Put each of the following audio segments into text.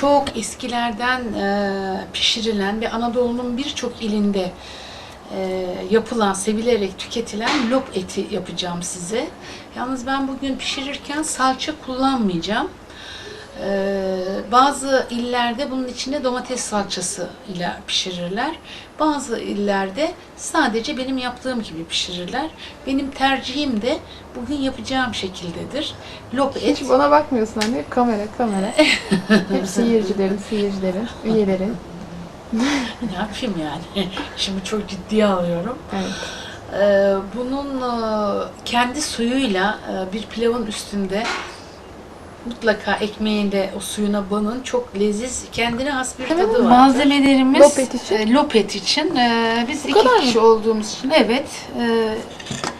çok eskilerden e, pişirilen ve Anadolu'nun birçok ilinde e, yapılan, sevilerek tüketilen lop eti yapacağım size. Yalnız ben bugün pişirirken salça kullanmayacağım. Ee, bazı illerde bunun içine domates salçası ile pişirirler. Bazı illerde sadece benim yaptığım gibi pişirirler. Benim tercihim de bugün yapacağım şekildir. Lop et. Hiç bana bakmıyorsun anne. Hep kamera, kamera. Hep seyircilerin, seyircilerin, üyelerin. ne yapayım yani? Şimdi çok ciddiye alıyorum. Evet. Ee, bunun e, kendi suyuyla e, bir pilavın üstünde mutlaka ekmeğinde o suyuna banın. Çok leziz, kendine has bir tadı var. malzemelerimiz, Lopet için. için. lopet için e, biz iki kadar mı? kişi olduğumuz için evet e,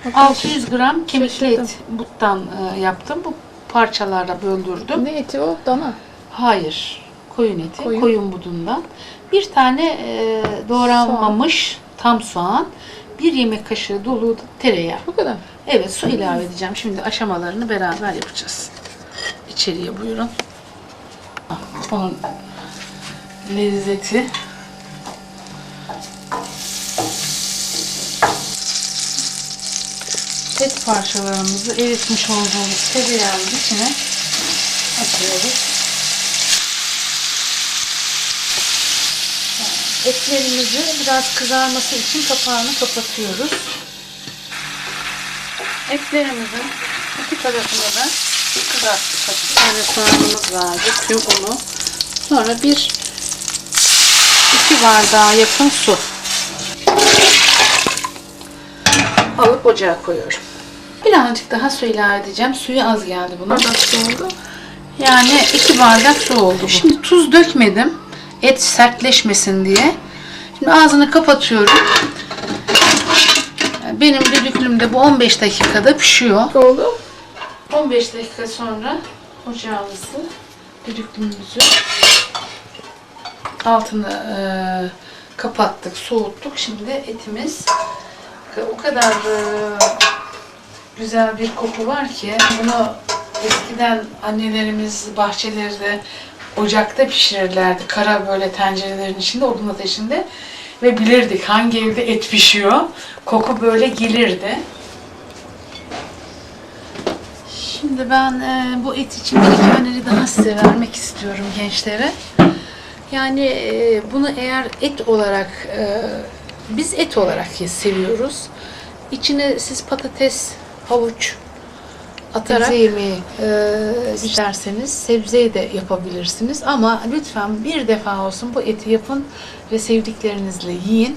Bakın 600 gram kemikli şaşırdım. et buttan e, yaptım. Bu parçalarla böldürdüm. Ne eti o? Dana. Hayır. Koyun eti. Koyun. Koyun, budundan. Bir tane e, doğranmamış tam soğan. Bir yemek kaşığı dolu tereyağı. Bu kadar. Evet su ilave edeceğim. Şimdi aşamalarını beraber yapacağız. İçeriye buyurun. Onun lezzeti. Et parçalarımızı eritmiş olduğumuz tereyağının içine atıyoruz. Etlerimizi biraz kızarması için kapağını kapatıyoruz. Etlerimizin iki tarafını da kızarttık. Bir tane soğanımız vardı. Tüm unu. Sonra bir iki bardağa yakın su. Alıp ocağa koyuyorum. Birazcık daha su ilave edeceğim. Suyu az geldi bunun. Bardak su oldu. Yani iki bardak su oldu bu. Şimdi tuz dökmedim. Et sertleşmesin diye. Şimdi ağzını kapatıyorum. Benim düdüklümde bu 15 dakikada pişiyor. Oldu. 15 dakika sonra ocağımızı, düdüklümüzü altını e, kapattık, soğuttuk. Şimdi etimiz o kadar e, güzel bir koku var ki bunu eskiden annelerimiz bahçelerde ocakta pişirirlerdi. Kara böyle tencerelerin içinde, odun ateşinde ve bilirdik hangi evde et pişiyor. Koku böyle gelirdi. Şimdi ben e, bu et için bir iki öneri daha size vermek istiyorum gençlere. Yani e, bunu eğer et olarak, e, biz et olarak seviyoruz. İçine siz patates, havuç atarak Sebze yemeği. e, isterseniz sebzeyi de yapabilirsiniz. Ama lütfen bir defa olsun bu eti yapın ve sevdiklerinizle yiyin.